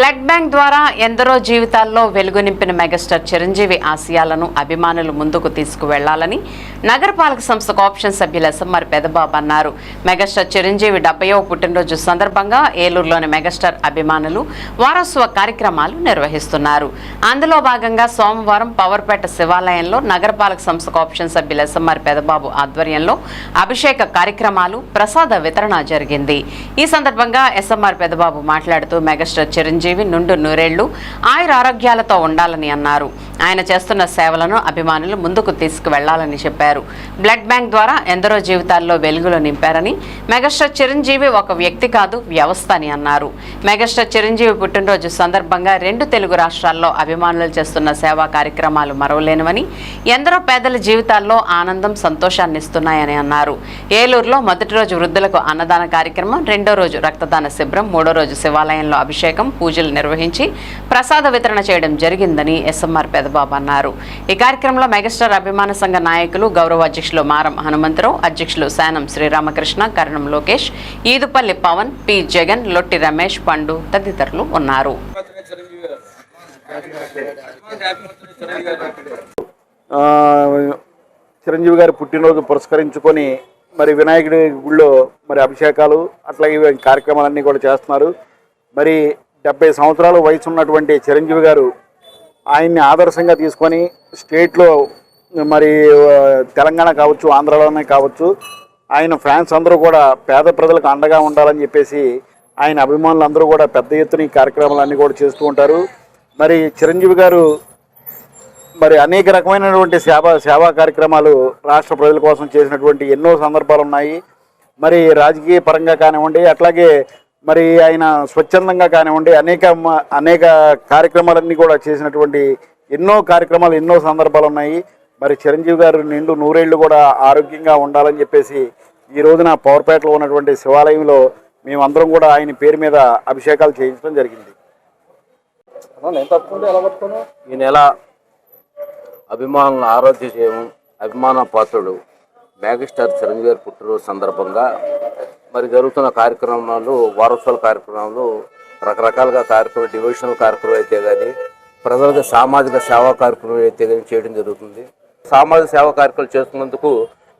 Blood bank ద్వారా ఎందరో జీవితాల్లో వెలుగు నింపిన మెగాస్టార్ చిరంజీవి ఆశయాలను అభిమానులు ముందుకు తీసుకువెళ్ళాలని నగరపాలక సంస్థ ఆప్షన్ సభ్యులు ఎస్ఎంఆర్ పెదబాబు అన్నారు. మెగాస్టార్ చిరంజీవి డెబ్బయో పుట్టినరోజు సందర్భంగా ఏలూరులోని మెగాస్టార్ అభిమానులు వారోత్సవ కార్యక్రమాలు నిర్వహిస్తున్నారు. అందులో భాగంగా సోమవారం పవర్పేట శివాలయంలో నగరపాలక సంస్థ ఆప్షన్ సభ్యులు ఎస్ఎంఆర్ పెదబాబు ఆధ్వర్యంలో అభిషేక కార్యక్రమాలు ప్రసాద వితరణ జరిగింది. ఈ సందర్భంగా ఎస్ఎంఆర్ పెదబాబు మాట్లాడుతూ మెగాస్టార్ చిరంజీవి నుండు నూరేళ్ళు ఆయుర ఆరోగ్యాలతో ఉండాలని అన్నారు. ఆయన చేస్తున్న సేవలను అభిమానులు ముందుకు తీసుకువెళ్ళాలని చెప్పారు. బ్లడ్ బ్యాంక్ ద్వారా ఎందరో జీవితాల్లో వెలుగులు నింపారని మెగాస్టార్ చిరంజీవి ఒక వ్యక్తి కాదు వ్యవస్థ అని అన్నారు. మెగాస్టార్ చిరంజీవి పుట్టినరోజు సందర్భంగా రెండు తెలుగు రాష్ట్రాల్లో అభిమానులు చేస్తున్న సేవా కార్యక్రమాలు మరవలేనివని ఎందరో పేదల జీవితాల్లో ఆనందం సంతోషాన్ని ఇస్తున్నాయని అన్నారు. ఏలూరులో మొదటి రోజు వృద్ధులకు అన్నదాన కార్యక్రమం రెండో రోజు రక్తదాన శిబిరం మూడో రోజు శివాలయంలో అభిషేకం పూజ పూజలు నిర్వహించి ప్రసాద వితరణ చేయడం జరిగిందని ఎస్ఎంఆర్ పెదబాబు అన్నారు. ఈ కార్యక్రమంలో మెగాస్టార్ అభిమాన సంఘ నాయకులు గౌరవ అధ్యక్షులు మారం హనుమంతరావు అధ్యక్షులు శానం శ్రీరామకృష్ణ కరణం లోకేష్ ఈదుపల్లి పవన్ పి జగన్ లొట్టి రమేష్ పండు తదితరులు ఉన్నారు. చిరంజీవి గారి పుట్టినరోజు పురస్కరించుకొని మరి వినాయకుడి గుళ్ళో మరి అభిషేకాలు అట్లాగే కార్యక్రమాలన్నీ కూడా చేస్తున్నారు. మరి డెబ్బై సంవత్సరాల వయసు ఉన్నటువంటి చిరంజీవి గారు ఆయన్ని ఆదర్శంగా తీసుకొని స్టేట్లో మరి తెలంగాణ కావచ్చు ఆంధ్రాలోనే కావచ్చు ఆయన ఫ్యాన్స్ అందరూ కూడా పేద ప్రజలకు అండగా ఉండాలని చెప్పేసి ఆయన అభిమానులు అందరూ కూడా పెద్ద ఎత్తున ఈ కార్యక్రమాలన్నీ కూడా చేస్తూ ఉంటారు. మరి చిరంజీవి గారు మరి అనేక రకమైనటువంటి సేవా సేవా కార్యక్రమాలు రాష్ట్ర ప్రజల కోసం చేసినటువంటి ఎన్నో సందర్భాలు ఉన్నాయి. మరి రాజకీయ పరంగా కానివ్వండి అట్లాగే మరి ఆయన స్వచ్ఛందంగా కానివ్వండి అనేక అనేక కార్యక్రమాలన్నీ కూడా చేసినటువంటి ఎన్నో కార్యక్రమాలు ఎన్నో సందర్భాలు ఉన్నాయి. మరి చిరంజీవి గారు నిండు నూరేళ్ళు కూడా ఆరోగ్యంగా ఉండాలని చెప్పేసి ఈ రోజున పవర్పేటలో ఉన్నటువంటి శివాలయంలో మేమందరం కూడా ఆయన పేరు మీద అభిషేకాలు చేయించడం జరిగింది. ఈ నెల అభిమానుల ఆరోగ్య చేయము అభిమాన పాత్రుడు మెగాస్టార్ చిరంజీవి గారి పుట్టినరోజు సందర్భంగా మరి జరుగుతున్న కార్యక్రమాలు వారోత్సవాల కార్యక్రమాలు రకరకాలుగా కార్యక్రమం డివిజనల్ కార్యక్రమం అయితే కానీ ప్రజలకు సామాజిక సేవా కార్యక్రమం అయితే కానీ చేయడం జరుగుతుంది. సామాజిక సేవా కార్యక్రమాలు చేస్తున్నందుకు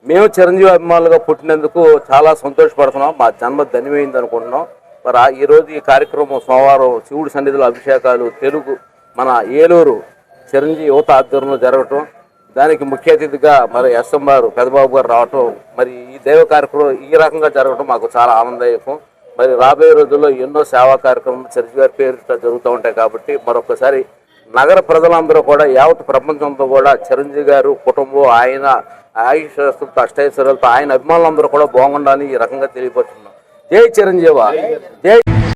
మేము చిరంజీవి అభిమానులుగా పుట్టినందుకు చాలా సంతోషపడుతున్నాం. మా జన్మ ధన్యమైంది అనుకుంటున్నాం. మరి ఈరోజు ఈ కార్యక్రమం సోమవారం శివుడి సన్నిధిలో అభిషేకాలు తెలుగు మన ఏలూరు చిరంజీవి యువత ఆధ్వర్యంలో జరగటం దానికి ముఖ్య అతిథిగా మరి ఎస్ఎంఆర్ పెదబాబు గారు రావటం మరి ఈ దైవ కార్యక్రమం ఈ రకంగా జరగటం మాకు చాలా ఆనందదాయకం. మరి రాబోయే రోజుల్లో ఎన్నో సేవా కార్యక్రమాలు చిరంజీవి గారి పేరిట జరుగుతూ ఉంటాయి కాబట్టి మరొకసారి నగర ప్రజలందరూ కూడా యావత్ ప్రపంచంతో కూడా చిరంజీవి గారు కుటుంబం ఆయన ఆయుష్ అష్టైశ్వర్యాలతో ఆయన అభిమానులందరూ కూడా బాగుండాలని ఈ రకంగా తెలియపరుచున్నాం జై చిరంజీవ. జై